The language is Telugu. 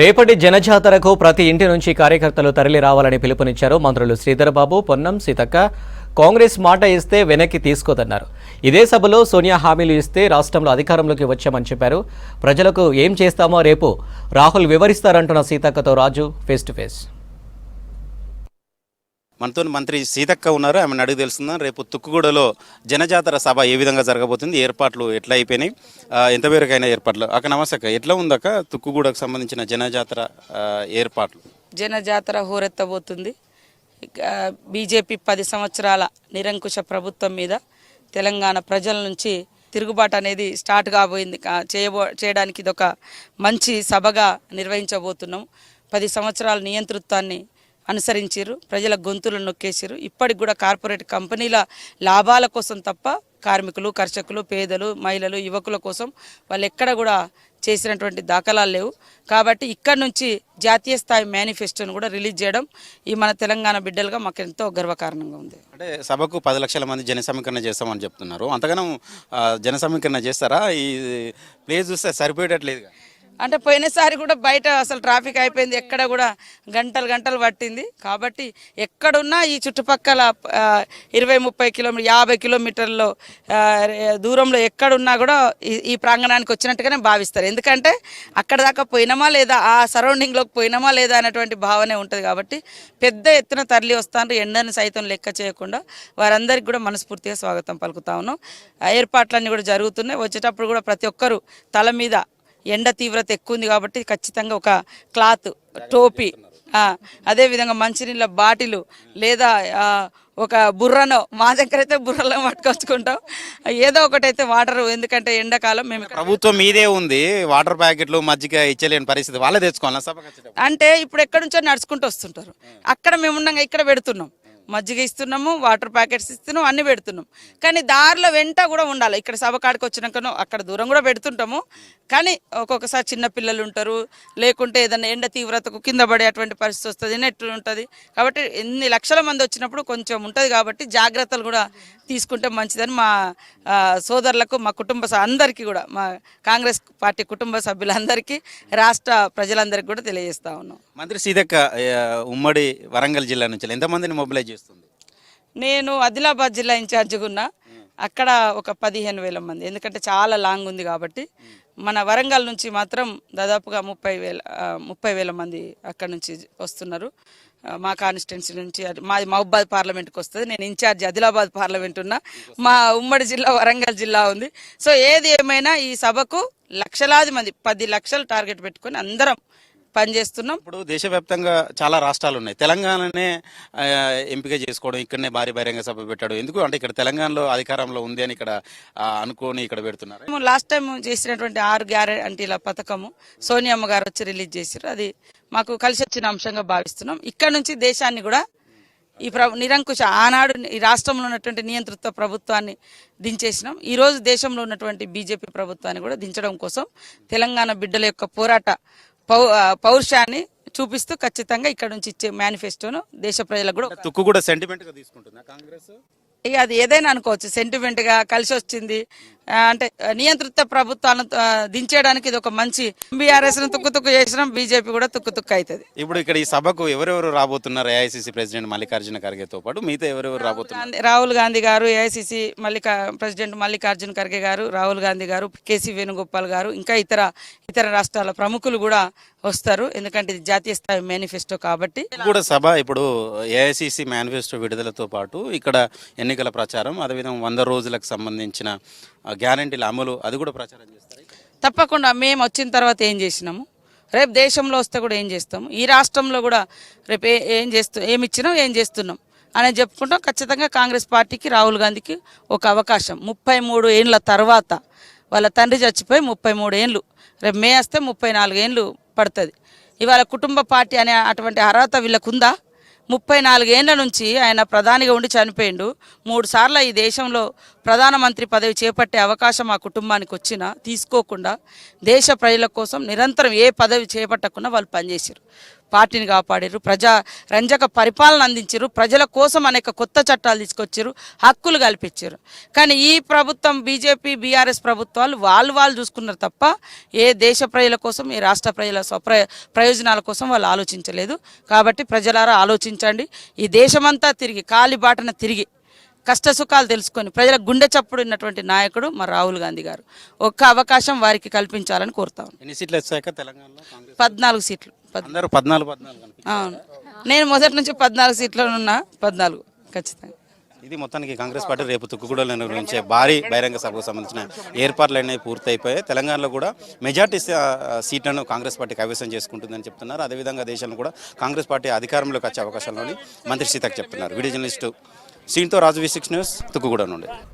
రేపటి జనజాతరకు ప్రతి ఇంటి నుంచి కార్యకర్తలు తరలి రావాలని పిలుపునిచ్చారు మంత్రులు శ్రీధరబాబు పొన్నం సీతక్క. కాంగ్రెస్ మాట ఇస్తే వెనక్కి తీసుకోదన్నారు. ఇదే సభలో సోనియా హామీలు ఇస్తే రాష్ట్రంలో అధికారంలోకి వచ్చామని చెప్పారు. ప్రజలకు ఏం చేస్తామో రేపు రాహుల్ వివరిస్తారంటున్న సీతక్కతో రాజు ఫేస్ టు ఫేస్. మనతో మంత్రి సీతక్క ఉన్నారు. ఆమెను అడిగి తెలుస్తుందా రేపు తుక్కుగూడలో జనజాతర సభ ఏ విధంగా జరగబోతుంది? ఏర్పాట్లు ఎట్లా అయిపోయినాయి? ఎంత మేరకైన ఏర్పాట్లు. అక్క నమస్తే అక్క. ఎట్లా ఉందక్క? తుక్కుగూడకు సంబంధించిన జనజాతర ఏర్పాట్లు? జనజాతర హోరెత్తబోతుంది. బీజేపీ పది సంవత్సరాల నిరంకుశ ప్రభుత్వం మీద తెలంగాణ ప్రజల నుంచి తిరుగుబాటు అనేది స్టార్ట్ కాబోయింది. చేయబో చేయడానికి ఇది ఒక మంచి సభగా నిర్వహించబోతున్నాం. పది సంవత్సరాల నియంతృత్వాన్ని అనుసరించారు ప్రజల గొంతులు నొక్కేసారు ఇప్పటికి కూడా కార్పొరేట్ కంపెనీల లాభాల కోసం తప్ప కార్మికులు కర్షకులు పేదలు మహిళలు యువకుల కోసం వాళ్ళు ఎక్కడ కూడా చేసినటువంటి దాఖలాలు లేవు. కాబట్టి ఇక్కడ నుంచి జాతీయ స్థాయి మేనిఫెస్టోను కూడా రిలీజ్ చేయడం ఈ మన తెలంగాణ బిడ్డలుగా మాకు ఎంతో గర్వకారణంగా ఉంది. అంటే సభకు పది లక్షల మంది జన సమీకరణ చేస్తామని చెప్తున్నారు. అంతగానం జన సమీకరణ చేస్తారా? ఈ ప్లేస్ చూస్తే సరిపోయేటట్లేదు అంటే పోయినసారి కూడా బయట అసలు ట్రాఫిక్ అయిపోయింది ఎక్కడ కూడా గంటలు గంటలు పట్టింది. కాబట్టి ఎక్కడున్నా ఈ చుట్టుపక్కల ఇరవై ముప్పై కిలోమీటర్ యాభై కిలోమీటర్లో దూరంలో ఎక్కడున్నా కూడా ఈ ఈ ప్రాంగణానికి వచ్చినట్టుగానే భావిస్తారు. ఎందుకంటే అక్కడ దాకా పోయినామా లేదా ఆ సరౌండింగ్లోకి పోయినామా లేదా అనేటువంటి భావనే ఉంటుంది కాబట్టి పెద్ద ఎత్తున తరలి వస్తాను ఎండని సైతం లెక్క చేయకుండా వారందరికీ కూడా మనస్ఫూర్తిగా స్వాగతం పలుకుతా ఉన్నాం. ఏర్పాట్లన్నీ కూడా జరుగుతున్నాయి. వచ్చేటప్పుడు కూడా ప్రతి ఒక్కరూ తల మీద ఎండ తీవ్రత ఎక్కువ ఉంది కాబట్టి ఖచ్చితంగా ఒక క్లాత్ టోపీ ఆ, అదేవిధంగా మంచినీళ్ళ బాటిలు లేదా ఒక బుర్రనో మా దగ్గర అయితే బుర్రలో పట్టుకొచ్చుకుంటాం. ఏదో ఒకటైతే వాటర్ ఎందుకంటే ఎండాకాలం మేము ప్రభుత్వం మీదే ఉంది వాటర్ ప్యాకెట్లు మజ్జిగ ఇచ్చలేని పరిస్థితి. వాళ్ళే తెచ్చుకోవాలా? అంటే ఇప్పుడు ఎక్కడి నుంచో నడుచుకుంటూ వస్తుంటారు. అక్కడ మేము ఉండగా ఇక్కడ పెడుతున్నాం. మజ్జిగ ఇస్తున్నాము వాటర్ ప్యాకెట్స్ ఇస్తున్నాం అన్ని పెడుతున్నాం. కానీ దారిలో వెంట కూడా ఉండాలి. ఇక్కడ సభ కాడికి వచ్చినాకనో అక్కడ దూరం కూడా పెడుతుంటాము. కానీ ఒక్కొక్కసారి చిన్న పిల్లలు ఉంటారు లేకుంటే ఏదైనా ఎండ తీవ్రతకు కింద పడేటువంటి పరిస్థితి వస్తుంది నెట్ ఉంటుంది. కాబట్టి ఎన్ని లక్షల మంది వచ్చినప్పుడు కొంచెం ఉంటుంది కాబట్టి జాగ్రత్తలు కూడా తీసుకుంటే మంచిదని మా సోదరులకు మా కుటుంబ అందరికీ కూడా మా కాంగ్రెస్ పార్టీ కుటుంబ సభ్యులందరికీ రాష్ట్ర ప్రజలందరికీ కూడా తెలియజేస్తా ఉన్నాం. మంత్రి సీతక్క ఉమ్మడి వరంగల్ జిల్లా నుంచి ఎంతమందిని మొబిలైజ్ చేస్తుంది? నేను ఆదిలాబాద్ జిల్లా ఇన్ఛార్జిగా ఉన్నా. అక్కడ ఒక పదిహేను వేల మంది. ఎందుకంటే చాలా లాంగ్ ఉంది కాబట్టి మన వరంగల్ నుంచి మాత్రం దాదాపుగా ముప్పై వేల ముప్పై వేల మంది అక్కడ నుంచి వస్తున్నారు. మా కాన్స్టిట్యున్సీ నుంచి మాది మహబాద్ పార్లమెంట్కి వస్తుంది. నేను ఇన్ఛార్జ్ ఆదిలాబాద్ పార్లమెంట్ ఉన్నా. మా ఉమ్మడి జిల్లా వరంగల్ జిల్లా ఉంది. సో ఏది ఏమైనా ఈ సభకు లక్షలాది మంది పది లక్షలు టార్గెట్ పెట్టుకొని అందరం పనిచేస్తున్నాం ఇప్పుడు దేశవ్యాప్తంగా చాలా రాష్ట్రాలు ఉన్నాయి. తెలంగాణనే ఎంపిక చేసుకోవడం ఇక్కడనే భారీ బహిరంగ సభ పెట్టాడు ఎందుకు? అంటే ఇక్కడ తెలంగాణలో అధికారంలో ఉంది అని ఇక్కడ అనుకోని ఇక్కడ పెడుతున్నారు. మేము లాస్ట్ టైం చేసినటువంటి ఆరు గ్యారంటీల పథకము సోనియమ్మ గారు వచ్చి రిలీజ్ చేశారు. అది మాకు కలిసి వచ్చిన అంశంగా భావిస్తున్నాం. ఇక్కడ నుంచి దేశాన్ని కూడా ఈ ప్ర నిరంకుశ ఆనాడు ఈ రాష్ట్రంలో ఉన్నటువంటి నియంతృత్వ ప్రభుత్వాన్ని దించేసినాం. ఈ రోజు దేశంలో ఉన్నటువంటి బీజేపీ ప్రభుత్వాన్ని కూడా దించడం కోసం తెలంగాణ బిడ్డల యొక్క పోరాట పౌ పౌరుషాన్ని చూపిస్తూ ఖచ్చితంగా ఇక్కడ నుంచి ఇచ్చే మేనిఫెస్టోను దేశ ప్రజలకు కూడా తుక్కు కూడా సెంటిమెంట్గా తీసుకుంటుందా కాంగ్రెస్? ఇక అది ఏదైనా అనుకోవచ్చు. సెంటిమెంట్గా కలిసి వచ్చింది. అంటే నియంత్రిత ప్రభుత్వాలను దించేయడానికి ఇది ఒక మంచి బీఆర్ఎస్ను తుక్కు తుక్కు చేసినాం బీజేపీ కూడా తుక్కు తుక్కు అవుతుంది. ఇప్పుడు ఇక్కడ ఈ సభకు ఎవరెవరు రాబోతున్నారు? ఏఐసిసి ప్రెసిడెంట్ మల్లికార్జున ఖర్గేతో పాటు మిగతా ఎవరెవరు రాబోతున్నారు? Rahul Gandhi garu A I C C Mallika president Mallikarjun Kharge garu Rahul Gandhi గారు కేసీ వేణుగోపాల్ గారు ఇంకా ఇతర ఇతర రాష్ట్రాల ప్రముఖులు కూడా వస్తారు. ఎందుకంటే ఇది జాతీయ స్థాయి మేనిఫెస్టో కాబట్టి. కూడా సభ ఇప్పుడు ఏఐసిసి మేనిఫెస్టో విడుదలతో పాటు ఇక్కడ ఎన్నికల ప్రచారం అదేవిధంగా వంద రోజులకు సంబంధించిన గ్యారంటీల అమలు అది కూడా ప్రచారం చేస్తారు? తప్పకుండా మేము వచ్చిన తర్వాత ఏం చేసినాము? రేపు దేశంలో వస్తే కూడా ఏం చేస్తాము? ఈ రాష్ట్రంలో కూడా రేపు ఏ- ఏం చేస్తూ ఏమి ఇచ్చినాం ఏం చేస్తున్నాం అని చెప్పుకుంటాం. ఖచ్చితంగా కాంగ్రెస్ పార్టీకి రాహుల్ గాంధీకి ఒక అవకాశం. ముప్పై మూడు ఏండ్ల తర్వాత వాళ్ళ తండ్రి చచ్చిపోయి ముప్పై మూడు ఏండ్లు రేపు మే వస్తే ముప్పై నాలుగు ఏండ్లు పడుతుంది. ఇవాళ కుటుంబ పార్టీ అనే అటువంటి అర్హత వీళ్ళకుందా? ముప్పై నాలుగేళ్ళ నుంచి ఆయన ప్రధానిగా ఉండి చనిపోయిండు. మూడు సార్లు ఈ దేశంలో ప్రధానమంత్రి పదవి చేపట్టే అవకాశం ఆ కుటుంబానికి వచ్చినా తీసుకోకుండా దేశ ప్రజల కోసం నిరంతరం ఏ పదవి చేపట్టకుండా వాళ్ళు పనిచేశారు పార్టీని కాపాడారు ప్రజా రంజక పరిపాలన అందించారు ప్రజల కోసం అనేక కొత్త చట్టాలు తీసుకొచ్చారు హక్కులు కల్పించారు కానీ ఈ ప్రభుత్వం బీజేపీ బీఆర్ఎస్ ప్రభుత్వాలు వాళ్ళు వాళ్ళు చూసుకున్నారు తప్ప ఏ దేశ ప్రజల కోసం ఏ రాష్ట్ర ప్రజల స్వప్ర ప్రయోజనాల కోసం వాళ్ళు ఆలోచించలేదు. కాబట్టి ప్రజలారా ఆలోచించండి. ఈ దేశమంతా తిరిగి కాలి బాటన తిరిగి కష్ట సుఖాలు తెలుసుకొని ప్రజల గుండె చప్పుడు ఉన్నటువంటి నాయకుడు మా రాహుల్ గాంధీ గారు. ఒక్క అవకాశం వారికి కల్పించాలని కోరుతాను ఎన్ని సీట్లు వచ్చాక తెలంగాణలో? పద్నాలుగు సీట్లు. అందరూ పద్నాలుగు పద్నాలుగు అవును. నేను మొదటి నుంచి పద్నాలుగు సీట్లో ఉన్నా. పద్నాలుగు ఖచ్చితంగా. ఇది మొత్తానికి కాంగ్రెస్ పార్టీ రేపు తుక్కుగూడలో నిర్వహించే భారీ బహిరంగ సభకు సంబంధించిన ఏర్పాట్లు అనేవి పూర్తయిపోయాయి. తెలంగాణలో కూడా మెజార్టీ సీట్లను కాంగ్రెస్ పార్టీ కైవసం చేసుకుంటుందని చెప్తున్నారు. అదేవిధంగా దేశంలో కూడా కాంగ్రెస్ పార్టీ అధికారంలోకి వచ్చే అవకాశాలని మంత్రి సీతకు చెప్తున్నారు. Video journalist సీన్తో Raju V six news Tukkuguda నుండి.